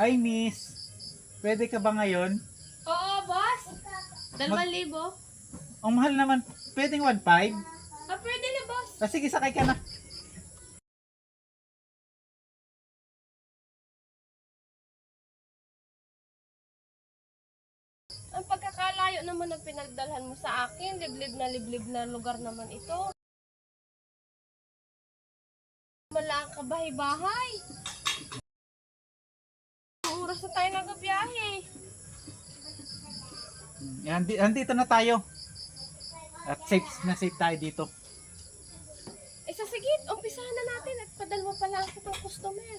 Hi, miss. Pwede ka ba ngayon? Oo, boss. Dalawang libo. Ang mahal naman. Pwedeng 1.5? Ah, pwede na, boss. Ah, sige, sakay ka na. Ang pagkakalayo naman ng pinagdalhan mo sa akin, liblib na liblib na lugar naman ito. Wala ka bahay-bahay. Oras na tayo nagabiyahe. Yan, di- andito na tayo. At safe na safe tayo dito. Eh, sa sigit, umpisahan na natin at padalwa pa lang ako ng customer.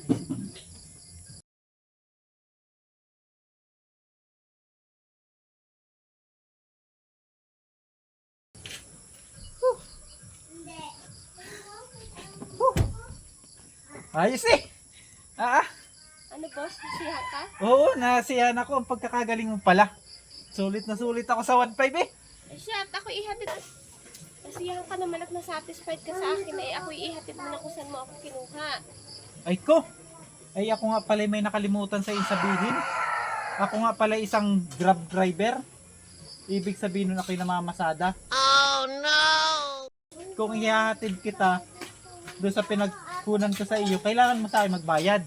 Ayos eh. Ah, ah. Ano, boss? Nasiha ka? Oo, nasiyahan ako ang pagkakagaling mo pala. Sulit na sulit ako sa 1.5 eh. Eh, siya, at ako ihatid. Nasiyahan ka naman at nasatisfied ka sa akin eh ako ihatid mo na kung saan mo ako kinuha. Ay ko. Ay ako nga pala may nakalimutan sa sabihin. Ako nga pala isang grab driver. Ibig sabihin nun ako'y namamasada. Oh no! Kung ihahatid kita doon sa pinagkunan ko sa iyo, kailangan mo sa akin magbayad.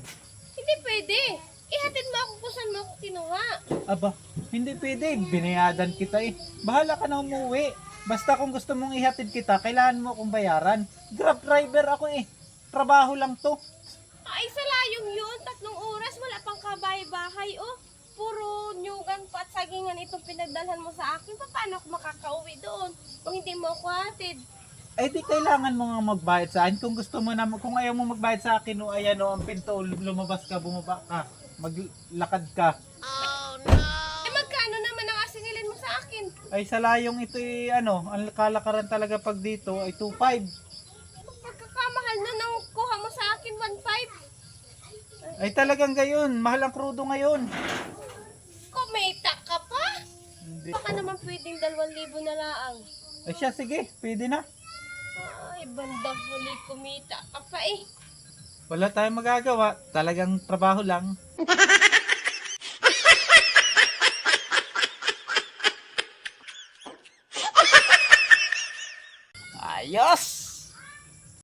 Pwede. Ihatid mo ako kung saan mo ako kinuha. Aba, hindi pwede. Binayadan kita eh. Bahala ka na umuwi. Basta kung gusto mong ihatid kita, kailangan mo akong bayaran. Grab driver ako eh. Trabaho lang to. Ay, sa layong yun. Tatlong oras, wala pang kabahay-bahay. Oh, puro nyugan pa at sagingan itong pinagdalhan mo sa akin. Pa- Paano ako makakauwi doon kung hindi mo ako hatid? Ay di kailangan mo nga magbayad sa akin. Kung gusto mo na, kung ayaw mo magbayad sa akin, o ayan o, ang pinto, lumabas ka, bumaba ka, maglakad ka. Eh, magkano naman ang asingilin mo sa akin? Ay sa layong ito eh, ano, ang kalakaran talaga pag dito ay 2.5. Pagkakamahal na nang kuha mo sa akin, 1.5. Ay talagang gayon, mahal ang krudo ngayon. Kumita ka pa? Hindi. Baka naman pwedeng 2,000 na laang. Ay siya, sige, pwede na. Ay, bandang huli kumita ka pa eh. Wala tayong magagawa, talagang trabaho lang. Ayos!